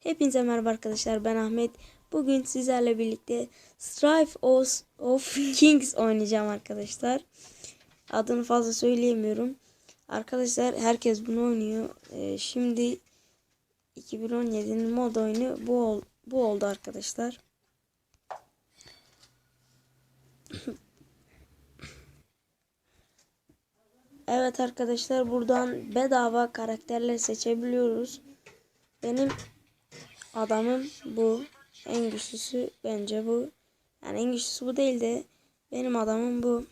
Hepinize merhaba arkadaşlar ben Ahmet. Bugün sizlerle birlikte Strife of, of Kings oynayacağım arkadaşlar. Adını fazla söyleyemiyorum. Arkadaşlar herkes bunu oynuyor. Ee, şimdi 2017'nin mod oyunu bu, ol, bu oldu arkadaşlar. Evet arkadaşlar buradan bedava karakterler seçebiliyoruz. Benim adamım bu. En güçlüsü bence bu. Yani en güçlüsü bu değil de benim adamım bu.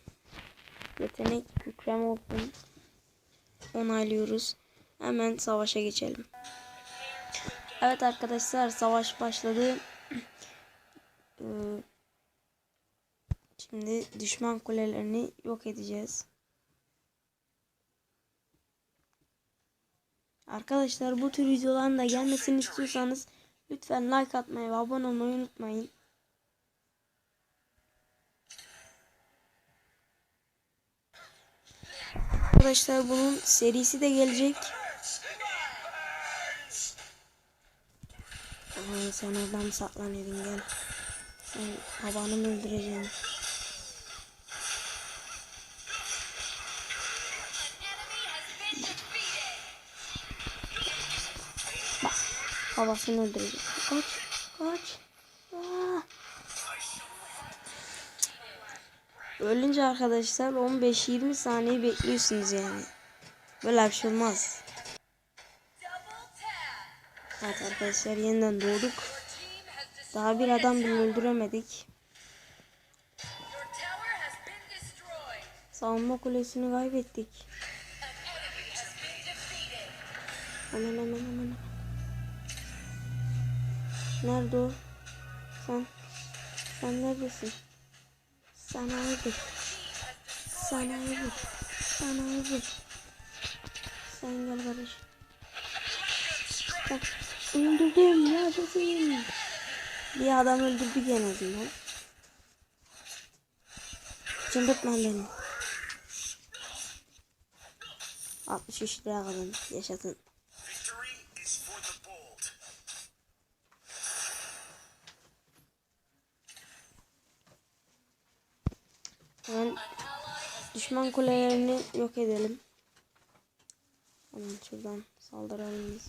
Yetenek kükrem olsun. Onaylıyoruz. Hemen savaşa geçelim. Evet arkadaşlar savaş başladı. Ee, Şimdi düşman kulelerini yok edeceğiz. Arkadaşlar bu tür videoların da gelmesini istiyorsanız lütfen like atmayı ve abone olmayı unutmayın. Arkadaşlar bunun serisi de gelecek. Ay, sen oradan saklanıyordun gel. Sen babanı mı Babasını öldürecek. Kaç. Kaç. Aa. Ölünce arkadaşlar 15-20 saniye bekliyorsunuz yani. Böyle bir şey olmaz. Evet arkadaşlar yeniden doğduk. Daha bir adam bile öldüremedik. Savunma kulesini kaybettik. Hemen hemen hemen. hemen. Nerede o? Sen. Sen neredesin? Sana öldür. Sana öldür. Sana öldür. Sen gel barış. Bak. Öldürdüm. Neredesin? Bir adam öldürdük en azından. Çıldırtma beni. 63 lira kazandım. Yaşasın. Hemen düşman kulelerini yok edelim. Hemen şuradan saldıralım biz.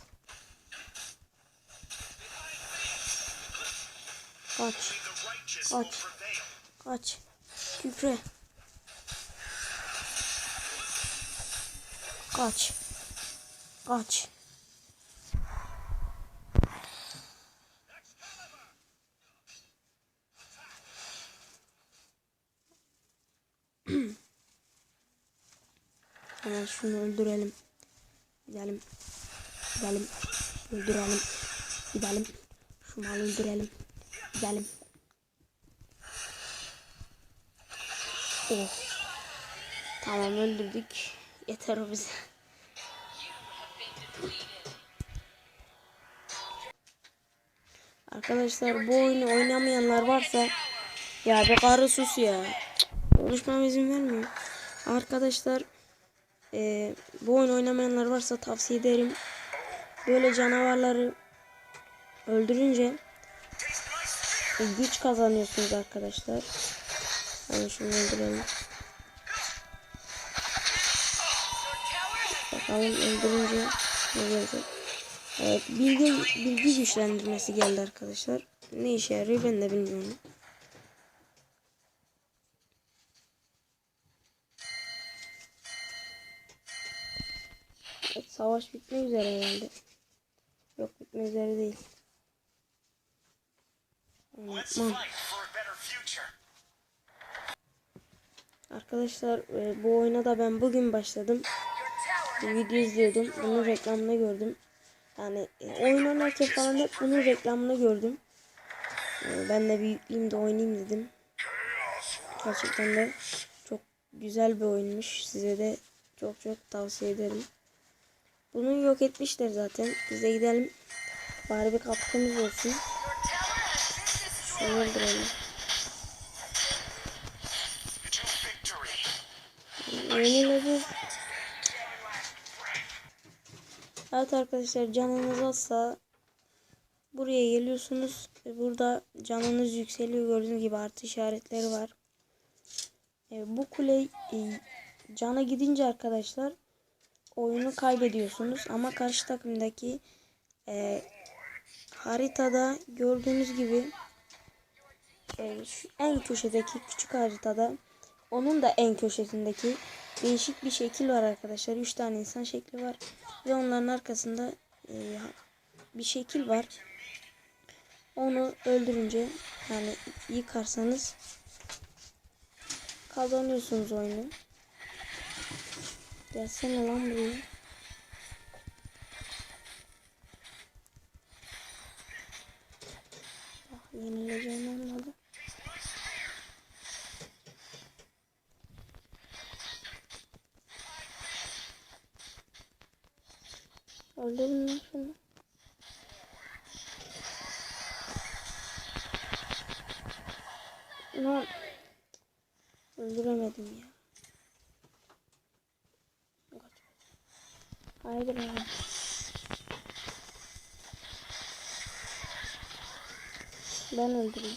Kaç. Kaç. Kaç. Küfre. Kaç. Kaç. Hemen şunu öldürelim. Gidelim. Gidelim. Öldürelim. Gidelim. Şu malı öldürelim. Gidelim. Oh. Tamam öldürdük. Yeter o bize. Arkadaşlar bu oyunu oynamayanlar varsa ya be karı sus ya. Cık, Konuşmama izin vermiyor. Arkadaşlar e, bu oyunu oynamayanlar varsa tavsiye ederim. Böyle canavarları öldürünce e, güç kazanıyorsunuz arkadaşlar. Hani şunu öldürelim. Bakalım öldürünce ne gelecek. Evet, bilgi, bilgi güçlendirmesi geldi arkadaşlar. Ne işe yarıyor ben de bilmiyorum. Savaş bitmek üzere herhalde. Yok bitmek üzere değil. Future. Arkadaşlar e, bu oyuna da ben bugün başladım. Bir video izliyordum. Bunun reklamını gördüm. Yani e, oyun oynarken falan hep bunun reklamını gördüm. E, ben de bir yükleyeyim de oynayayım dedim. Gerçekten de çok güzel bir oyunmuş. Size de çok çok tavsiye ederim. Bunu yok etmişler zaten. Biz de gidelim. Bari bir katkımız olsun. Şunu öldürelim. Victory. Yenileceğiz. Evet arkadaşlar canınız azsa buraya geliyorsunuz. Burada canınız yükseliyor. Gördüğünüz gibi artı işaretleri var. E, bu kule e, cana gidince arkadaşlar oyunu kaybediyorsunuz. Ama karşı takımdaki e, haritada gördüğünüz gibi e, şu en köşedeki küçük haritada onun da en köşesindeki değişik bir şekil var arkadaşlar. 3 tane insan şekli var. Ve onların arkasında e, bir şekil var. Onu öldürünce yani yıkarsanız kazanıyorsunuz oyunu. Gelsene lan buraya. Ah, yenileceğim olmadı. Öldürün lan şunu. Lan. Öldüremedim ya. Haydi bakalım. Ben öldüreyim.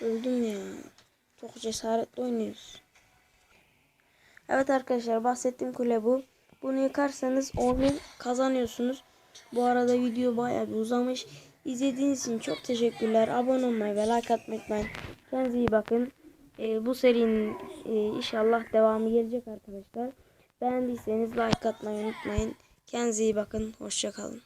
Öldüm ya. Çok cesaretli oynuyoruz. Evet arkadaşlar bahsettiğim kule bu. Bunu yıkarsanız oyunu kazanıyorsunuz. Bu arada video bayağı bir uzamış. İzlediğiniz için çok teşekkürler. Abone olmayı ve like atmayı unutmayın. Kendinize iyi bakın. Ee, bu serinin e, inşallah devamı gelecek arkadaşlar. Beğendiyseniz like atmayı unutmayın. Kendinize iyi bakın. Hoşçakalın.